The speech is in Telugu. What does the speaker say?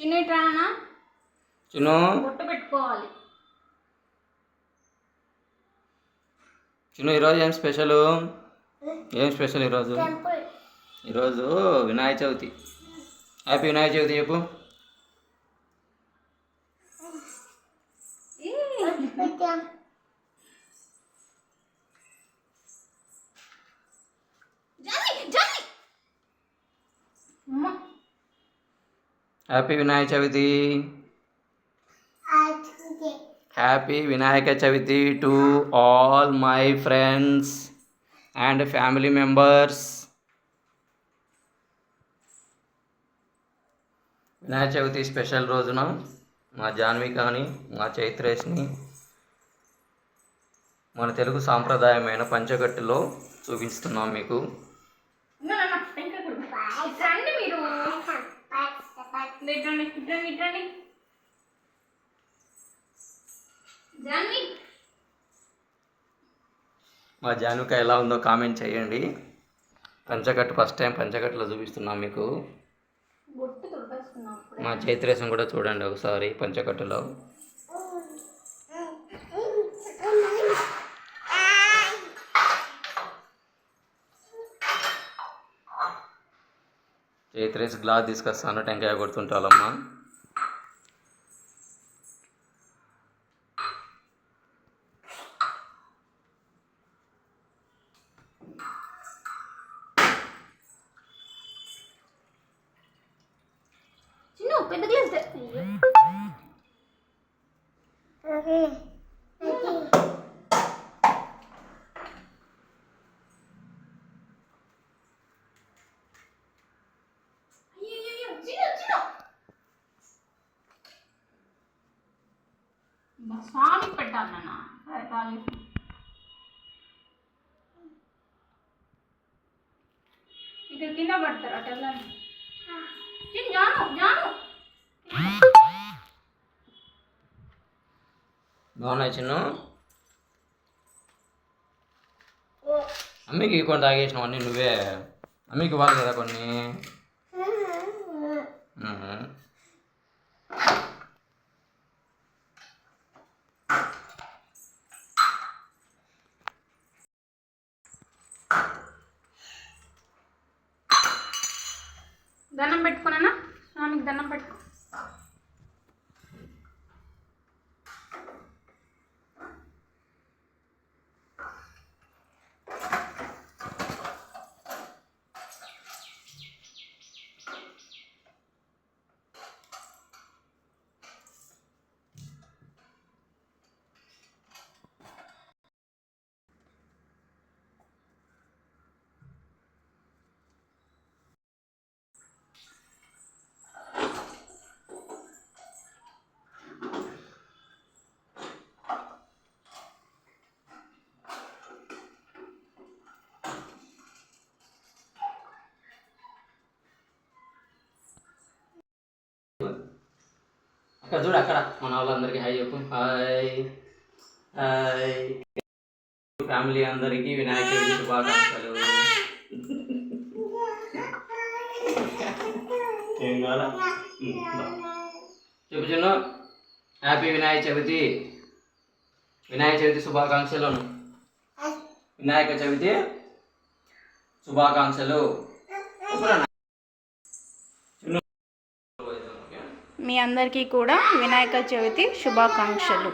చిన్న ఇట్రానా చిన్ను. బొట్టు పెట్టుకోవాలి. చిన్ను ఈరోజు ఏం స్పెషల్? ఏం స్పెషల్ ఈరోజు? ఈరోజు వినాయక చవితి. హ్యాపీ వినాయక చవితి చెప్పు జాని జాని అమ్మ happy Vinayaka Chavithi happy Vinayaka Chavithi to all my friends and family members Vinayaka Chavithi special రోజున మా జాన్వికాని మా చైత్రేష్ని మన తెలుగు సాంప్రదాయమైన పంచగట్టులో చూపిస్తున్నాం మీకు. జాన్వి. మా జానుక ఎలా ఉందో కామెంట్ చేయండి. పంచకట్టు ఫస్ట్ టైం పంచకట్టులో చూపిస్తున్నాం మీకు. మా చైత్రేశం కూడా చూడండి ఒకసారి పంచకట్టులో. చైత్రేశ్ గ్లాస్ తీసుకొస్తాను టెంకాయ కొడుతుంటాలమ్మా. చిన్న పెద్ద గ్లాస్ తే- అయ్యో. అయ్యయ్యయ్యో, చిన్న, చిన్న. అబ్బా, స్వామికి పెట్టాలి నాన్న. సరే, తాగేసి. ఇక్కడ కింద పడతారు అటు వెళ్ళండి. చిన్న జాను జాను. బాగున్నాయి చిన్ను? అమ్మకి కొన్ని తాగేసినావు అన్నీ నువ్వే. అమ్మకి ఇవ్వాలి కదా కొన్ని. దండం పెట్టుకున్నానా? స్వామికి దండం పెట్టుకో. అక్కడ చూడు అక్కడ. మన వాళ్ళందరికీ హాయ్ చెప్పు. హాయ్. హాయ్. ఫ్యామిలీ అందరికీ వినాయక చవితి శుభాకాంక్షలు. ఏం కావాలా? ఉమ్, బా. చెప్పు చిన్ను. హ్యాపీ వినాయక చవితి. వినాయక చవితి శుభాకాంక్షలను వినాయక చవితి శుభాకాంక్షలు చెప్పురా నాన్న. చిన్ను. మీ అందరికీ కూడా వినాయక చవితి శుభాకాంక్షలు.